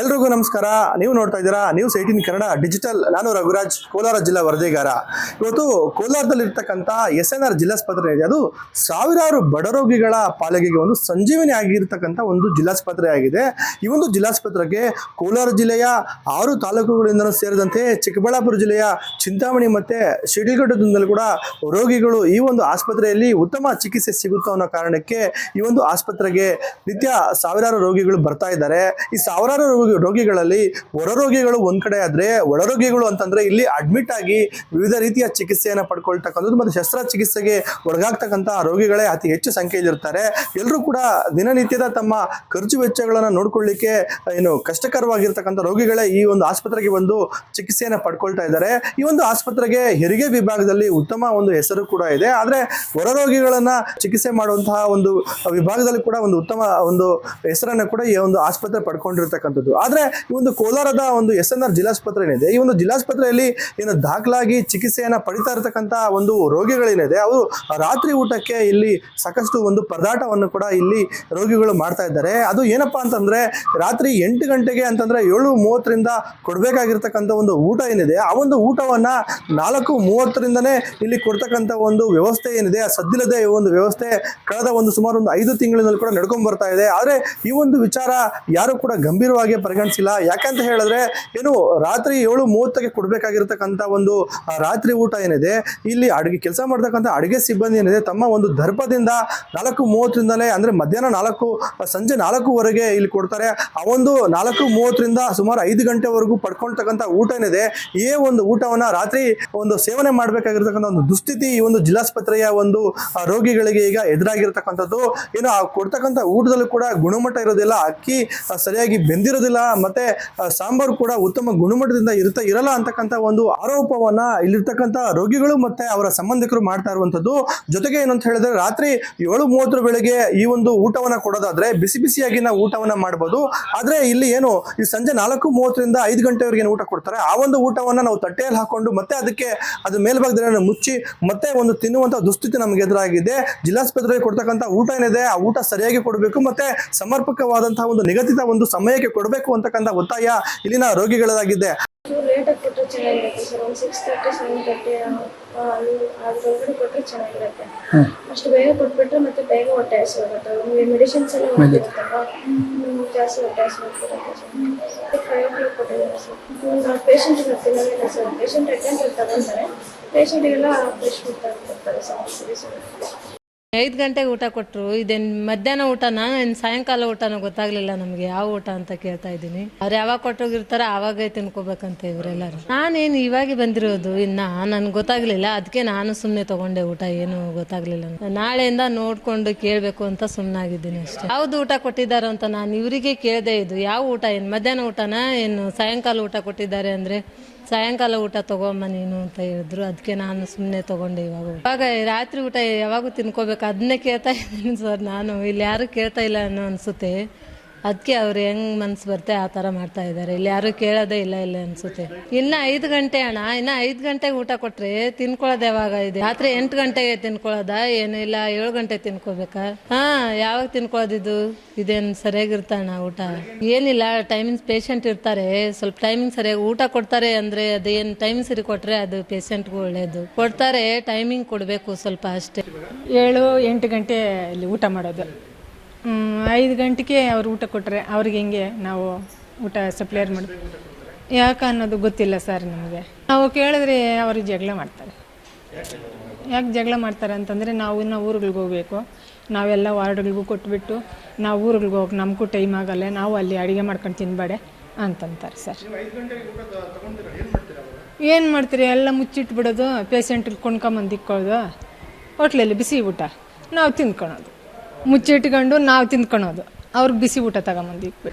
ಎಲ್ರಿಗೂ ನಮಸ್ಕಾರ. ನೀವು ನೋಡ್ತಾ ಇದ್ದೀರಾ ನ್ಯೂಸ್ ಏಟೀನ್ ಕನ್ನಡ ಡಿಜಿಟಲ್ ನಾನು ರಘುರಾಜ್, ಕೋಲಾರ ಜಿಲ್ಲಾ ವರದಿಗಾರ. ಇವತ್ತು ಕೋಲಾರದಲ್ಲಿರ್ತಕ್ಕಂಥ ಎಸ್ ಎನ್ ಆರ್ ಜಿಲ್ಲಾಸ್ಪತ್ರೆ ಇದೆ. ಅದು ಸಾವಿರಾರು ಬಡ ರೋಗಿಗಳ ಪಾಲಿಗೆಗೆ ಒಂದು ಸಂಜೀವನಿ ಆಗಿರ್ತಕ್ಕಂಥ ಒಂದು ಜಿಲ್ಲಾಸ್ಪತ್ರೆ ಆಗಿದೆ. ಈ ಒಂದು ಜಿಲ್ಲಾಸ್ಪತ್ರೆಗೆ ಕೋಲಾರ ಜಿಲ್ಲೆಯ ಆರು ತಾಲೂಕುಗಳಿಂದ ಸೇರಿದಂತೆ ಚಿಕ್ಕಬಳ್ಳಾಪುರ ಜಿಲ್ಲೆಯ ಚಿಂತಾಮಣಿ ಮತ್ತೆ ಶಿಡಿಲ್ಗಡ್ಡದಿಂದಲೂ ಕೂಡ ರೋಗಿಗಳು ಈ ಒಂದು ಆಸ್ಪತ್ರೆಯಲ್ಲಿ ಉತ್ತಮ ಚಿಕಿತ್ಸೆ ಸಿಗುತ್ತೋ ಅನ್ನೋ ಕಾರಣಕ್ಕೆ ಈ ಒಂದು ಆಸ್ಪತ್ರೆಗೆ ನಿತ್ಯ ಸಾವಿರಾರು ರೋಗಿಗಳು ಬರ್ತಾ ಇದ್ದಾರೆ. ಈ ಸಾವಿರಾರು ರೋಗಿಗಳಲ್ಲಿ ಹೊರ ರೋಗಿಗಳು ಒಂದ್ ಕಡೆ ಆದ್ರೆ ಒಳ ರೋಗಿಗಳು ಅಂತಂದ್ರೆ ಇಲ್ಲಿ ಅಡ್ಮಿಟ್ ಆಗಿ ವಿವಿಧ ರೀತಿಯ ಚಿಕಿತ್ಸೆಯನ್ನು ಪಡ್ಕೊಳ್ತಕ್ಕಂಥದ್ದು ಮತ್ತು ಶಸ್ತ್ರ ಚಿಕಿತ್ಸೆಗೆ ಒಳಗಾಗ್ತಕ್ಕಂತಹ ರೋಗಿಗಳೇ ಅತಿ ಹೆಚ್ಚು ಸಂಖ್ಯೆಯಲ್ಲಿರ್ತಾರೆ. ಎಲ್ಲರೂ ಕೂಡ ದಿನನಿತ್ಯದ ತಮ್ಮ ಖರ್ಚು ವೆಚ್ಚಗಳನ್ನು ನೋಡ್ಕೊಳ್ಳಿಕ್ಕೆ, ಏನು ಕಷ್ಟಕರವಾಗಿರ್ತಕ್ಕಂಥ ರೋಗಿಗಳೇ ಈ ಒಂದು ಆಸ್ಪತ್ರೆಗೆ ಬಂದು ಚಿಕಿತ್ಸೆಯನ್ನು ಪಡ್ಕೊಳ್ತಾ ಇದ್ದಾರೆ. ಈ ಒಂದು ಆಸ್ಪತ್ರೆಗೆ ಹೆರಿಗೆ ವಿಭಾಗದಲ್ಲಿ ಉತ್ತಮ ಒಂದು ಹೆಸರು ಕೂಡ ಇದೆ. ಆದ್ರೆ ಹೊರ ಚಿಕಿತ್ಸೆ ಮಾಡುವಂತಹ ಒಂದು ವಿಭಾಗದಲ್ಲಿ ಕೂಡ ಒಂದು ಉತ್ತಮ ಒಂದು ಹೆಸರನ್ನು ಕೂಡ ಈ ಒಂದು ಆಸ್ಪತ್ರೆ ಪಡ್ಕೊಂಡಿರ್ತಕ್ಕಂಥದ್ದು. ಆದ್ರೆ ಈ ಒಂದು ಕೋಲಾರದ ಒಂದು ಎಸ್ ಎನ್ ಆರ್ ಜಿಲ್ಲಾಸ್ಪತ್ರೆ ಏನಿದೆ, ಈ ಒಂದು ಜಿಲ್ಲಾಸ್ಪತ್ರೆಯಲ್ಲಿ ಏನು ದಾಖಲಾಗಿ ಚಿಕಿತ್ಸೆಯನ್ನು ಪಡಿತಾ ಇರತಕ್ಕಂಥ ಒಂದು ರೋಗಿಗಳೇನಿದೆ ಅವರು ರಾತ್ರಿ ಊಟಕ್ಕೆ ಇಲ್ಲಿ ಸಾಕಷ್ಟು ಒಂದು ಪರದಾಟವನ್ನು ಕೂಡ ಇಲ್ಲಿ ರೋಗಿಗಳು ಮಾಡ್ತಾ ಇದ್ದಾರೆ. ಅದು ಏನಪ್ಪಾ ಅಂತಂದ್ರೆ ರಾತ್ರಿ ಎಂಟು ಗಂಟೆಗೆ ಅಂತಂದ್ರೆ ಏಳು ಮೂವತ್ತರಿಂದ ಕೊಡಬೇಕಾಗಿರ್ತಕ್ಕಂಥ ಒಂದು ಊಟ ಏನಿದೆ, ಆ ಒಂದು ಊಟವನ್ನ ನಾಲ್ಕು ಮೂವತ್ತರಿಂದನೇ ಇಲ್ಲಿ ಕೊಡ್ತಕ್ಕಂಥ ಒಂದು ವ್ಯವಸ್ಥೆ ಏನಿದೆ, ಆ ಸದ್ದಿಲ್ಲದೆ ಈ ಒಂದು ವ್ಯವಸ್ಥೆ ಕಳೆದ ಒಂದು ಸುಮಾರು ಒಂದು ಐದು ತಿಂಗಳಿನಲ್ಲಿ ಕೂಡ ನಡ್ಕೊಂಡು ಬರ್ತಾ ಇದೆ. ಆದರೆ ಈ ಒಂದು ವಿಚಾರ ಯಾರು ಕೂಡ ಗಂಭೀರವಾಗಿ ಪರಿಗಣಿಸಿಲ್ಲ. ಯಾಕಂತ ಹೇಳಿದ್ರೆ, ಏನು ರಾತ್ರಿ ಏಳು ಮೂವತ್ತಕ್ಕೆ ಕೊಡಬೇಕಾಗಿರ್ತಕ್ಕಂಥ ಒಂದು ರಾತ್ರಿ ಊಟ ಏನಿದೆ, ಇಲ್ಲಿ ಅಡುಗೆ ಕೆಲಸ ಮಾಡ್ತಕ್ಕಂಥ ಅಡುಗೆ ಸಿಬ್ಬಂದಿ ಏನಿದೆ, ತಮ್ಮ ಒಂದು ದರ್ಪದಿಂದ ನಾಲ್ಕು ಮೂವತ್ತರಿಂದಲೇ, ಅಂದ್ರೆ ಮಧ್ಯಾಹ್ನ ನಾಲ್ಕು, ಸಂಜೆ ನಾಲ್ಕೂವರೆಗೆ ಇಲ್ಲಿ ಕೊಡ್ತಾರೆ. ಆ ಒಂದು ನಾಲ್ಕು ಮೂವತ್ತರಿಂದ ಸುಮಾರು ಐದು ಗಂಟೆವರೆಗೂ ಪಡ್ಕೊಳ್ತಕ್ಕಂಥ ಊಟ ಏನಿದೆ, ಈ ಒಂದು ಊಟವನ್ನ ರಾತ್ರಿ ಒಂದು ಸೇವನೆ ಮಾಡಬೇಕಾಗಿರ್ತಕ್ಕಂಥ ಒಂದು ದುಸ್ಥಿತಿ, ಈ ಒಂದು ಜಿಲ್ಲಾಸ್ಪತ್ರೆಯ ಒಂದು ರೋಗಿಗಳಿಗೆ ಈಗ ಎದುರಾಗಿರ್ತಕ್ಕಂಥದ್ದು. ಏನು, ಆ ಕೊಡ್ತಕ್ಕಂಥ ಊಟದಲ್ಲೂ ಕೂಡ ಗುಣಮಟ್ಟ ಇರೋದಿಲ್ಲ. ಅಕ್ಕಿ ಸರಿಯಾಗಿ ಬೆಂದಿರೋದಿಲ್ಲ. ಮತ್ತೆ ಸಾಂಬಾರ್ ಕೂಡ ಉತ್ತಮ ಗುಣಮಟ್ಟದಿಂದ ಇರ್ತಾ ಇರಲ್ಲ ಅಂತಕ್ಕಂಥ ಒಂದು ಆರೋಪವನ್ನ ಇಲ್ಲಿರ್ತಕ್ಕಂಥ ರೋಗಿಗಳು ಮತ್ತೆ ಅವರ ಸಂಬಂಧಿಕರು ಮಾಡ್ತಾ ಇರುವಂತದ್ದು ಜೊತೆಗೆ ಏನಂತ ಹೇಳಿದ್ರೆ, ರಾತ್ರಿ ಏಳು ಮೂವತ್ತರ ಬೆಳಿಗ್ಗೆ ಈ ಒಂದು ಊಟವನ್ನ ಕೊಡೋದಾದ್ರೆ ಬಿಸಿ ಬಿಸಿಯಾಗಿ ನಾವು ಊಟವನ್ನ ಮಾಡ್ಬೋದು. ಆದ್ರೆ ಇಲ್ಲಿ ಏನು, ಈ ಸಂಜೆ ನಾಲ್ಕು ಮೂವತ್ತರಿಂದ ಐದು ಗಂಟೆವರೆಗೆ ಊಟ ಕೊಡ್ತಾರೆ? ಆ ಒಂದು ಊಟವನ್ನ ನಾವು ತಟ್ಟೆಯಲ್ಲಿ ಹಾಕೊಂಡು ಮತ್ತೆ ಅದಕ್ಕೆ ಅದು ಮೇಲ್ಭಾಗದಲ್ಲಿ ಮುಚ್ಚಿ ಮತ್ತೆ ಒಂದು ತಿನ್ನುವಂತ ದುಸ್ಥಿತಿ ನಮಗೆ ಎದುರಾಗಿದೆ. ಜಿಲ್ಲಾಸ್ಪತ್ರೆಗೆ ಕೊಡ್ತಕ್ಕಂಥ ಊಟ ಏನಿದೆ, ಆ ಊಟ ಸರಿಯಾಗಿ ಕೊಡಬೇಕು, ಮತ್ತೆ ಸಮರ್ಪಕವಾದಂತಹ ಒಂದು ನಿಗದಿತ ಒಂದು ಸಮಯಕ್ಕೆ ಕೊಡಬೇಕು. ಅಂತಕ್ಕಂಥ ಒತ್ತಾಯ ಇಲ್ಲಿನ ರೋಗಿಗಳದಾಗಿದೆ. ಅಷ್ಟು ಬೇಗ ಕೊಟ್ಬಿಟ್ರೆ ಮತ್ತೆ ಬೇಗ ಹೊಟ್ಟೆ ನಿಮಗೆ ಮೆಡಿಸಿನ್ಸ್ ಎಲ್ಲ ಜಾಸ್ತಿ ಹೊಟ್ಟೆ ಸರ್. ಕೊಟ್ಟಿದ್ದಾರೆ ಸರ್. ಪೇಷಂಟ್ಗೆ ತಿನ್ನೋದಿಲ್ಲ ಸರ್. ಪೇಷಂಟ್ ಅಟೆಂಡ್ ತಗೊಂತಾರೆ. ಪೇಷಂಟಿಗೆಲ್ಲ ಫ್ರೆಶ್ ಫುಡ್ ಸರ್. ಐದು ಗಂಟೆಗೆ ಊಟ ಕೊಟ್ಟರು ಇದೇನು ಮಧ್ಯಾಹ್ನ ಊಟನ ಏನು ಸಾಯಂಕಾಲ ಊಟನ ಗೊತ್ತಾಗ್ಲಿಲ್ಲ ನಮ್ಗೆ. ಯಾವ ಊಟ ಅಂತ ಕೇಳ್ತಾ ಇದ್ದೀನಿ. ಅವ್ರು ಯಾವಾಗ ಕೊಟ್ಟೋಗಿರ್ತಾರ ಅವಾಗ ತಿನ್ಕೋಬೇಕಂತ ಇವರೆಲ್ಲರೂ. ನಾನೇನು ಇವಾಗ ಬಂದಿರೋದು ಇನ್ನ? ನನ್ಗೆ ಗೊತ್ತಾಗ್ಲಿಲ್ಲ. ಅದಕ್ಕೆ ನಾನು ಸುಮ್ಮನೆ ತಗೊಂಡೆ ಊಟ. ಏನು ಗೊತ್ತಾಗ್ಲಿಲ್ಲ. ನಾಳೆಯಿಂದ ನೋಡ್ಕೊಂಡು ಕೇಳಬೇಕು ಅಂತ ಸುಮ್ಮನಾಗಿದ್ದೀನಿ ಅಷ್ಟೇ. ಯಾವ್ದು ಊಟ ಕೊಟ್ಟಿದ್ದಾರೆ ಅಂತ ನಾನು ಇವರಿಗೆ ಕೇಳಿದೆ ಇದು ಯಾವ ಊಟ? ಏನು ಮಧ್ಯಾಹ್ನ ಊಟನ, ಏನು ಸಾಯಂಕಾಲ ಊಟ ಕೊಟ್ಟಿದ್ದಾರೆ ಅಂದ್ರೆ ಸಾಯಂಕಾಲ ಊಟ ತಗೊಂಬ ನೀನು ಅಂತ ಹೇಳಿದ್ರು. ಅದಕ್ಕೆ ನಾನು ಸುಮ್ಮನೆ ತಗೊಂಡೆ ಇವಾಗ ಇವಾಗ ರಾತ್ರಿ ಊಟ ಯಾವಾಗೂ ತಿನ್ಕೋಬೇಕು. ಅದನ್ನೇ ಕೇಳ್ತಾ ಇದ್ದೀನಿ ಸರ್ ನಾನು. ಇಲ್ಲಿ ಯಾರು ಕೇಳ್ತಾ ಇಲ್ಲ ಅನ್ನೋ ಅನ್ಸುತ್ತೆ. ಅದಕ್ಕೆ ಅವ್ರು ಹೆಂಗ್ ಮನ್ಸು ಬರುತ್ತೆ ಆ ಥರ ಮಾಡ್ತಾ ಇದ್ದಾರೆ ಇಲ್ಲಿ ಯಾರು ಕೇಳೋದೇ ಇಲ್ಲ ಇಲ್ಲ ಅನ್ಸುತ್ತೆ. ಇನ್ನ ಐದು ಗಂಟೆ ಅಣ್ಣ, ಇನ್ನ ಐದು ಗಂಟೆಗೆ ಊಟ ಕೊಟ್ರೆ ತಿನ್ಕೊಳ್ಳೋದು ಯಾವಾಗ ಇದೆ? ರಾತ್ರಿ ಎಂಟು ಗಂಟೆಗೆ ತಿನ್ಕೊಳ್ಳೋದ? ಏನು ಇಲ್ಲ, ಏಳು ಗಂಟೆ ತಿನ್ಕೋಬೇಕಾ? ಹಾ, ಯಾವಾಗ ತಿನ್ಕೊಳ್ಳೋದಿದು ಇದೇನು ಸರಿಯಾಗಿರ್ತಣ್ಣ ಊಟ? ಏನಿಲ್ಲ ಟೈಮಿಂಗ್ಸ್ ಪೇಷಂಟ್ ಇರ್ತಾರೆ. ಸ್ವಲ್ಪ ಟೈಮಿಂಗ್ ಸರಿಯಾಗಿ ಊಟ ಕೊಡ್ತಾರೆ ಅಂದ್ರೆ ಅದೇನು ಟೈಮ್ ಸರಿ ಕೊಟ್ರೆ ಅದು ಪೇಷಂಟ್ಗೂ ಒಳ್ಳೇದು. ಕೊಡ್ತಾರೆ ಟೈಮಿಂಗ್ ಕೊಡಬೇಕು ಸ್ವಲ್ಪ ಅಷ್ಟೇ. ಏಳು, ಎಂಟು ಗಂಟೆ ಇಲ್ಲಿ ಊಟ ಮಾಡೋದು. ಐದು ಗಂಟೆಗೆ ಅವ್ರು ಊಟ ಕೊಟ್ಟರೆ ಅವ್ರಿಗೆ ಹೆಂಗೆ ನಾವು ಊಟ ಸಪ್ಲೈರ್ ಮಾಡಿ ಯಾಕೆ ಅನ್ನೋದು ಗೊತ್ತಿಲ್ಲ ಸರ್ ನಮಗೆ. ನಾವು ಕೇಳಿದ್ರೆ ಅವರು ಜಗಳ ಮಾಡ್ತಾರೆ. ಯಾಕೆ ಜಗಳ ಮಾಡ್ತಾರೆ ಅಂತಂದರೆ ನಾವು ಇನ್ನೂ ಊರುಗಳಿಗೆ ಹೋಗಬೇಕು. ನಾವೆಲ್ಲ ವಾರ್ಡ್ಗಳಿಗೂ ಕೊಟ್ಬಿಟ್ಟು ನಾವು ಊರುಗಳಿಗೆ ಹೋಗಿ ನಮಗೂ ಟೈಮ್ ಆಗಲ್ಲ, ನಾವು ಅಲ್ಲಿ ಅಡುಗೆ ಮಾಡ್ಕೊಂಡು ತಿನ್ಬೇಡ ಅಂತಂತಾರೆ ಸರ್ ಏನು ಮಾಡ್ತೀರಿ? ಎಲ್ಲ ಮುಚ್ಚಿಟ್ಬಿಡೋದು ಪೇಷಂಟ್ ಕೊಂಡ್ಕೊಂಬಂದು ಇಕ್ಕೊಳ್ಳೋದು ಹೋಟ್ಲಲ್ಲಿ ಬಿಸಿ ಊಟ. ನಾವು ತಿನ್ಕೊಳೋದು. ಮುಚ್ಚಿಟ್ಕೊಂಡು ನಾವು ತಿಂದ್ಕೊಳೋದು. ಅವ್ರಿಗೆ ಬಿಸಿ ಊಟ ತಗೊಂಬಂದು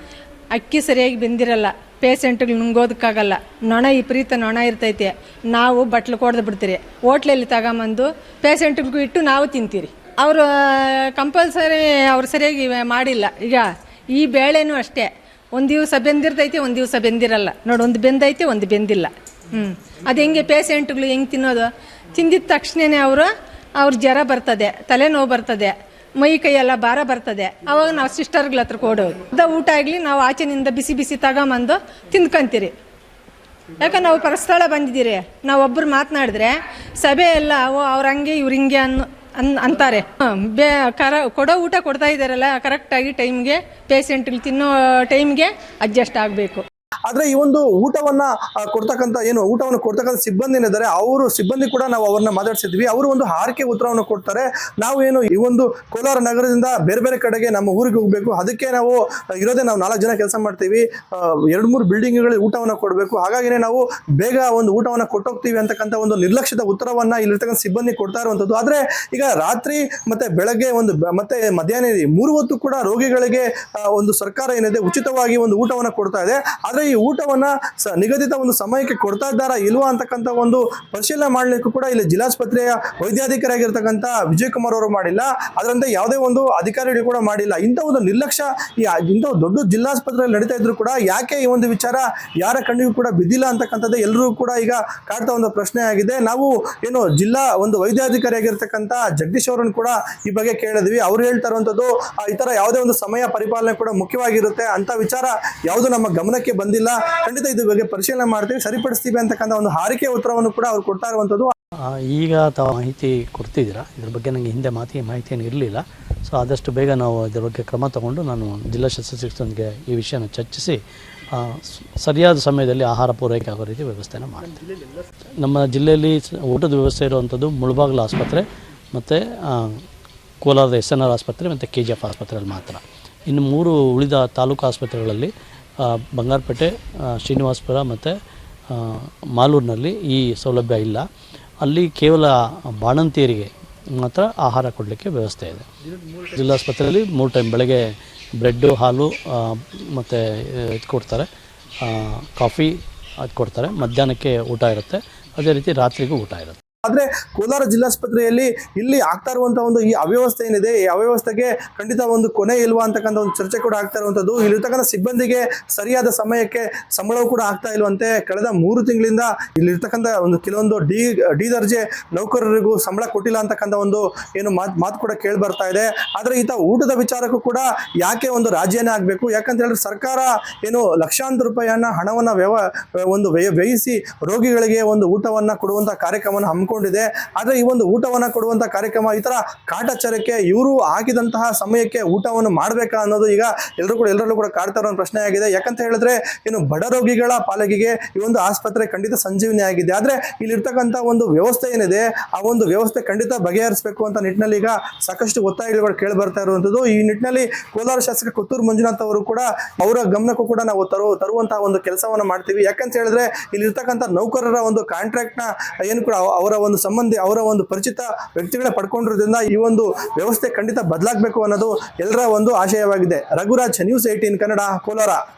ಅಕ್ಕಿ ಸರಿಯಾಗಿ ಬೆಂದಿರಲ್ಲ ಪೇಶೆಂಟ್ಗಳು ನುಂಗೋದಕ್ಕಾಗಲ್ಲ. ನೊಣ ವಿಪರೀತ ನೊಣ ಇರ್ತೈತೆ. ನಾವು ಬಟ್ಲು ಕೊಡ್ದು ಬಿಡ್ತೀರಿ. ಹೋಟ್ಲಲ್ಲಿ ತಗೊಂಬಂದು ಪೇಷಂಟ್ಗಳಿಗೂ ಇಟ್ಟು ನಾವು ತಿಂತೀರಿ. ಅವರು ಕಂಪಲ್ಸರಿ ಅವ್ರು ಸರಿಯಾಗಿ ಮಾಡಿಲ್ಲ. ಈಗ ಈ ಬೇಳೆನೂ ಅಷ್ಟೇ. ಒಂದು ದಿವಸ ಬೆಂದಿರ್ತೈತೆ, ಒಂದು ದಿವಸ ಬೆಂದಿರಲ್ಲ. ನೋಡಿ, ಒಂದು ಬೆಂದೈತೆ, ಒಂದು ಬೆಂದಿಲ್ಲ. ಹ್ಞೂ ಅದು ಹೆಂಗೆ ಪೇಷೆಂಟ್ಗಳು ಹೆಂಗೆ ತಿನ್ನೋದು? ತಿಂದಿದ ತಕ್ಷಣವೇ ಅವರು, ಅವ್ರ ಜ್ವರ ಬರ್ತದೆ, ತಲೆನೋವು ಬರ್ತದೆ. ಮೈ ಕೈಯೆಲ್ಲ ಭಾರ ಬರ್ತದೆ. ಅವಾಗ ನಾವು ಸಿಸ್ಟರ್ಗಳ ಹತ್ರ ಕೊಡೋದು. ಅದ ಊಟ ಆಗಲಿ ನಾವು ಆಚೆನಿಂದ ಬಿಸಿ ಬಿಸಿ ತಗೊಂಬಂದು ತಿಂದ್ಕೊಂತೀರಿ. ಯಾಕೆ ನಾವು ಪರಸ್ಥಳ ಬಂದಿದ್ದೀರಿ? ನಾವು ಒಬ್ಬರು ಮಾತನಾಡಿದ್ರೆ ಸಭೆ ಎಲ್ಲ, ಓ, ಅವ್ರ ಹಂಗೆ, ಇವ್ರು ಹಿಂಗೆ ಅನ್ನೋ ಅನ್, ಅಂತಾರೆ. ಬೇ, ಕರ, ಕೊಡೋ ಊಟ ಕೊಡ್ತಾ ಇದ್ದಾರಲ್ಲ ಕರೆಕ್ಟಾಗಿ ಟೈಮ್ಗೆ ಪೇಷಂಟ್ಗಳು ತಿನ್ನೋ ಟೈಮ್ಗೆ ಅಡ್ಜಸ್ಟ್ ಆಗಬೇಕು. ಆದ್ರೆ ಈ ಒಂದು ಊಟವನ್ನ ಕೊಡ್ತಕ್ಕಂಥ ಏನು, ಊಟವನ್ನು ಕೊಡ್ತಕ್ಕಂಥ ಸಿಬ್ಬಂದಿ ಏನಿದ್ದಾರೆ, ಅವರು ಸಿಬ್ಬಂದಿ ಕೂಡ ನಾವು ಅವ್ರನ್ನ ಮಾತಾಡ್ಸಿದ್ವಿ. ಅವರು ಒಂದು ಹಾರಿಕೆ ಉತ್ತರವನ್ನು ಕೊಡ್ತಾರೆ. ನಾವು ಏನು ಈ ಒಂದು ಕೋಲಾರ ನಗರದಿಂದ ಬೇರೆ ಬೇರೆ ಕಡೆಗೆ ನಮ್ಮ ಊರಿಗೆ ಹೋಗ್ಬೇಕು. ಅದಕ್ಕೆ ನಾವು ಇರೋದೇ ನಾವು ನಾಲ್ಕು ಜನ ಕೆಲಸ ಮಾಡ್ತೀವಿ. ಎರಡು ಮೂರು ಬಿಲ್ಡಿಂಗ್ಗಳಿಗೆ ಊಟವನ್ನು ಕೊಡಬೇಕು. ಹಾಗಾಗಿನೇ ನಾವು ಬೇಗ ಒಂದು ಊಟವನ್ನು ಕೊಟ್ಟೋಗ್ತೀವಿ ಅಂತಕ್ಕಂಥ ಒಂದು ನಿರ್ಲಕ್ಷ್ಯದ ಉತ್ತರವನ್ನ ಇಲ್ಲಿರ್ತಕ್ಕಂಥ ಸಿಬ್ಬಂದಿ ಕೊಡ್ತಾ ಇರುವಂಥದ್ದು. ಆದ್ರೆ ಈಗ ರಾತ್ರಿ ಮತ್ತೆ ಬೆಳಗ್ಗೆ ಒಂದು ಮತ್ತೆ ಮಧ್ಯಾಹ್ನ ಮೂರು ಹೊತ್ತು ಕೂಡ ರೋಗಿಗಳಿಗೆ ಒಂದು ಸರ್ಕಾರ ಏನಿದೆ, ಉಚಿತವಾಗಿ ಒಂದು ಊಟವನ್ನು ಕೊಡ್ತಾ ಇದೆ. ಆದ್ರೆ ಊಟವನ್ನ ನಿಗದಿತ ಒಂದು ಸಮಯಕ್ಕೆ ಕೊಡ್ತಾ ಇದ್ದಾರಾ ಇಲ್ವಾ ಅಂತಕ್ಕಂಥ ಒಂದು ಪರಿಶೀಲನೆ ಮಾಡಲಿಕ್ಕೂ ಕೂಡ ಇಲ್ಲಿ ಜಿಲ್ಲಾಸ್ಪತ್ರೆಯ ವೈದ್ಯಾಧಿಕಾರಿಯಾಗಿರ್ತಕ್ಕಂಥ ವಿಜಯ್ ಕುಮಾರ್ ಅವರು ಮಾಡಿಲ್ಲ. ಅದರಂತೆ ಯಾವುದೇ ಒಂದು ಅಧಿಕಾರಿಗಳು ಕೂಡ ಮಾಡಿಲ್ಲ. ಇಂಥ ಒಂದು ನಿರ್ಲಕ್ಷ್ಯ ಈ ಇಂಥ ದೊಡ್ಡ ಜಿಲ್ಲಾಸ್ಪತ್ರೆಯಲ್ಲಿ ನಡೀತಾ ಇದ್ರು ಕೂಡ ಯಾಕೆ ಈ ಒಂದು ವಿಚಾರ ಯಾರ ಕಣ್ಣಿಗೂ ಕೂಡ ಬಿದ್ದಿಲ್ಲ ಅಂತಕ್ಕಂಥದ್ದು ಎಲ್ಲರೂ ಕೂಡ ಈಗ ಕಾಡ್ತಾ ಒಂದು ಪ್ರಶ್ನೆ ಆಗಿದೆ. ನಾವು ಏನು ಜಿಲ್ಲಾ ಒಂದು ವೈದ್ಯಾಧಿಕಾರಿಯಾಗಿರ್ತಕ್ಕಂಥ ಜಗದೀಶ್ ಅವರನ್ನು ಕೂಡ ಈ ಬಗ್ಗೆ ಕೇಳಿದ್ವಿ. ಅವ್ರು ಹೇಳ್ತಾ ಈ ತರ ಯಾವುದೇ ಒಂದು ಸಮಯ ಪರಿಪಾಲನೆ ಕೂಡ ಮುಖ್ಯವಾಗಿರುತ್ತೆ. ಅಂತ ವಿಚಾರ ಯಾವುದು ನಮ್ಮ ಗಮನಕ್ಕೆ ಬಂದಿಲ್ಲ. ಖಂಡಿತ ಇದ್ರ ಬಗ್ಗೆ ಪರಿಶೀಲನೆ ಮಾಡ್ತೀವಿ, ಸರಿಪಡಿಸ್ತೀವಿ ಅಂತಕ್ಕಂಥ ಒಂದು ಹಾರಿಕೆ ಉತ್ತರವನ್ನು ಕೂಡ ಅವ್ರು ಕೊಡ್ತಾ ಇರುವಂಥದ್ದು ಈಗ ತಾವು ಮಾಹಿತಿ ಕೊಡ್ತಿದ್ದೀರಾ? ಇದ್ರ ಬಗ್ಗೆ ನನಗೆ ಹಿಂದೆ ಮಾತಿ ಮಾಹಿತಿ ಏನು ಇರಲಿಲ್ಲ. ಸೊ ಆದಷ್ಟು ಬೇಗ ನಾವು ಇದ್ರ ಬಗ್ಗೆ ಕ್ರಮ ತಗೊಂಡು ನಾನು ಜಿಲ್ಲಾ ಶಸ್ತ್ರಚಿಕಿತ್ಸಕನಿಗೆ ಈ ವಿಷಯನ ಚರ್ಚಿಸಿ ಸರಿಯಾದ ಸಮಯದಲ್ಲಿ ಆಹಾರ ಪೂರೈಕೆ ಆಗೋ ರೀತಿ ವ್ಯವಸ್ಥೆನ ಮಾಡ್ತೀವಿ. ನಮ್ಮ ಜಿಲ್ಲೆಯಲ್ಲಿ ಊಟದ ವ್ಯವಸ್ಥೆ ಇರುವಂಥದ್ದು ಮುಳಬಾಗಿಲು ಆಸ್ಪತ್ರೆ ಮತ್ತು ಕೋಲಾರದ ಎಸ್ ಎನ್ ಆರ್ ಆಸ್ಪತ್ರೆ ಮತ್ತು ಕೆ ಜಿ ಎಫ್ ಆಸ್ಪತ್ರೆಯಲ್ಲಿ ಮಾತ್ರ. ಇನ್ನು ಮೂರು ಉಳಿದ ತಾಲೂಕು ಆಸ್ಪತ್ರೆಗಳಲ್ಲಿ ಬಂಗಾರಪೇಟೆ ಶ್ರೀನಿವಾಸಪುರ ಮತ್ತು ಮಾಲೂರಿನಲ್ಲಿ ಈ ಸೌಲಭ್ಯ ಇಲ್ಲ. ಅಲ್ಲಿ ಕೇವಲ ಬಾಣಂತಿಯರಿಗೆ ಮಾತ್ರ ಆಹಾರ ಕೊಡಲಿಕ್ಕೆ ವ್ಯವಸ್ಥೆ ಇದೆ. ಜಿಲ್ಲಾಸ್ಪತ್ರೆಯಲ್ಲಿ ಮೂರು ಟೈಮ್ ಬೆಳಗ್ಗೆ ಬ್ರೆಡ್ಡು, ಹಾಲು ಮತ್ತು ಇದು ಕೊಡ್ತಾರೆ. ಕಾಫಿ ಅದು ಕೊಡ್ತಾರೆ. ಮಧ್ಯಾಹ್ನಕ್ಕೆ ಊಟ ಇರುತ್ತೆ. ಅದೇ ರೀತಿ ರಾತ್ರಿಗೂ ಊಟ ಇರುತ್ತೆ. ಆದ್ರೆ ಕೋಲಾರ ಜಿಲ್ಲಾಸ್ಪತ್ರೆಯಲ್ಲಿ ಇಲ್ಲಿ ಆಗ್ತಾ ಇರುವಂತಹ ಒಂದು ಈ ಅವ್ಯವಸ್ಥೆ ಏನಿದೆ, ಈ ಅವ್ಯವಸ್ಥೆಗೆ ಖಂಡಿತ ಒಂದು ಕೊನೆ ಇಲ್ವಾ ಅಂತಕ್ಕಂಥ ಒಂದು ಚರ್ಚೆ ಕೂಡ ಆಗ್ತಾ ಇರುವಂತದ್ದು. ಇಲ್ಲಿರ್ತಕ್ಕಂಥ ಸಿಬ್ಬಂದಿಗೆ ಸರಿಯಾದ ಸಮಯಕ್ಕೆ ಸಂಬಳವೂ ಕೂಡ ಆಗ್ತಾ ಇಲ್ವಂತೆ. ಕಳೆದ ಮೂರು ತಿಂಗಳಿಂದ ಇಲ್ಲಿರ್ತಕ್ಕಂಥ ಒಂದು ಕೆಲವೊಂದು ಡಿ ಡಿ ದರ್ಜೆ ನೌಕರರಿಗೂ ಸಂಬಳ ಕೊಟ್ಟಿಲ್ಲ ಅಂತಕ್ಕಂಥ ಒಂದು ಏನು ಮಾತು ಮಾತು ಕೂಡ ಕೇಳಿ ಬರ್ತಾ ಇದೆ. ಆದ್ರೆ ಈತ ಊಟದ ವಿಚಾರಕ್ಕೂ ಕೂಡ ಯಾಕೆ ಒಂದು ರಾಜ್ಯನೇ ಆಗಬೇಕು? ಯಾಕಂತ ಹೇಳಿದ್ರೆ ಸರ್ಕಾರ ಏನು ಲಕ್ಷಾಂತರ ರೂಪಾಯಿಯನ್ನ ಹಣವನ್ನ ವ್ಯವ, ಒಂದು ವ್ಯಯ ವ್ಯಯಿಸಿ ರೋಗಿಗಳಿಗೆ ಒಂದು ಊಟವನ್ನ ಕೊಡುವಂತ ಕಾರ್ಯಕ್ರಮವನ್ನು ಹಮ್ಮಿಕೊಂಡಿದೆ ಆದ್ರೆ ಈ ಒಂದು ಊಟವನ್ನ ಕೊಡುವಂಥ ಕಾರ್ಯಕ್ರಮ ಈ ಥರ ಕಾಟಾಚಾರಕ್ಕೆ ಇವರು ಆಗಿದಂತಹ ಸಮಯಕ್ಕೆ ಊಟವನ್ನು ಮಾಡಬೇಕಾ ಅನ್ನೋದು ಈಗ ಎಲ್ಲರೂ ಕೂಡ ಎಲ್ಲರಲ್ಲೂ ಕೂಡ ಕಾಡ್ತಾ ಇರೋ ಪ್ರಶ್ನೆ ಆಗಿದೆ. ಯಾಕಂತ ಹೇಳಿದ್ರೆ ಏನು ಬಡ ರೋಗಿಗಳ ಪಾಲಿಗೆ ಈ ಒಂದು ಆಸ್ಪತ್ರೆ ಖಂಡಿತ ಸಂಜೀವನಿ ಆಗಿದೆ. ಆದ್ರೆ ಇಲ್ಲಿರ್ತಕ್ಕಂಥ ಒಂದು ವ್ಯವಸ್ಥೆ ಏನಿದೆ, ಆ ಒಂದು ವ್ಯವಸ್ಥೆ ಖಂಡಿತ ಬಗೆಹರಿಸಬೇಕು ಅಂತ ನಿಟ್ಟಿನಲ್ಲಿ ಈಗ ಸಾಕಷ್ಟು ಒತ್ತಾಯಗಳು ಕೇಳಿ ಬರ್ತಾ ಇರುವಂಥದ್ದು. ಈ ನಿಟ್ಟಿನಲ್ಲಿ ಕೋಲಾರ ಶಾಸಕ ಕುತ್ತೂರು ಮಂಜುನಾಥ್ ಅವರು ಕೂಡ ಅವರ ಗಮನಕ್ಕೂ ಕೂಡ ನಾವು ತರು, ತರುವಂತಹ ಒಂದು ಕೆಲಸವನ್ನು ಮಾಡ್ತೀವಿ. ಯಾಕಂತ ಹೇಳಿದ್ರೆ ಇಲ್ಲಿರ್ತಕ್ಕಂಥ ನೌಕರರ ಒಂದು ಕಾಂಟ್ರಾಕ್ಟ್ನ ಏನು ಕೂಡ ಅವರ ಒಂದು ಸಂಬಂಧಿ ಅವರ ಒಂದು ಪರಿಚಿತ ವ್ಯಕ್ತಿಗಳೇ ಪಡ್ಕೊಂಡಿರೋದ್ರಿಂದ ಈ ಒಂದು ವ್ಯವಸ್ಥೆ ಖಂಡಿತ ಬದಲಾಗಬೇಕು ಅನ್ನೋದು ಎಲ್ಲರ ಒಂದು ಆಶಯವಾಗಿದೆ. Raghuraj news eighteen Kannada, Kolar.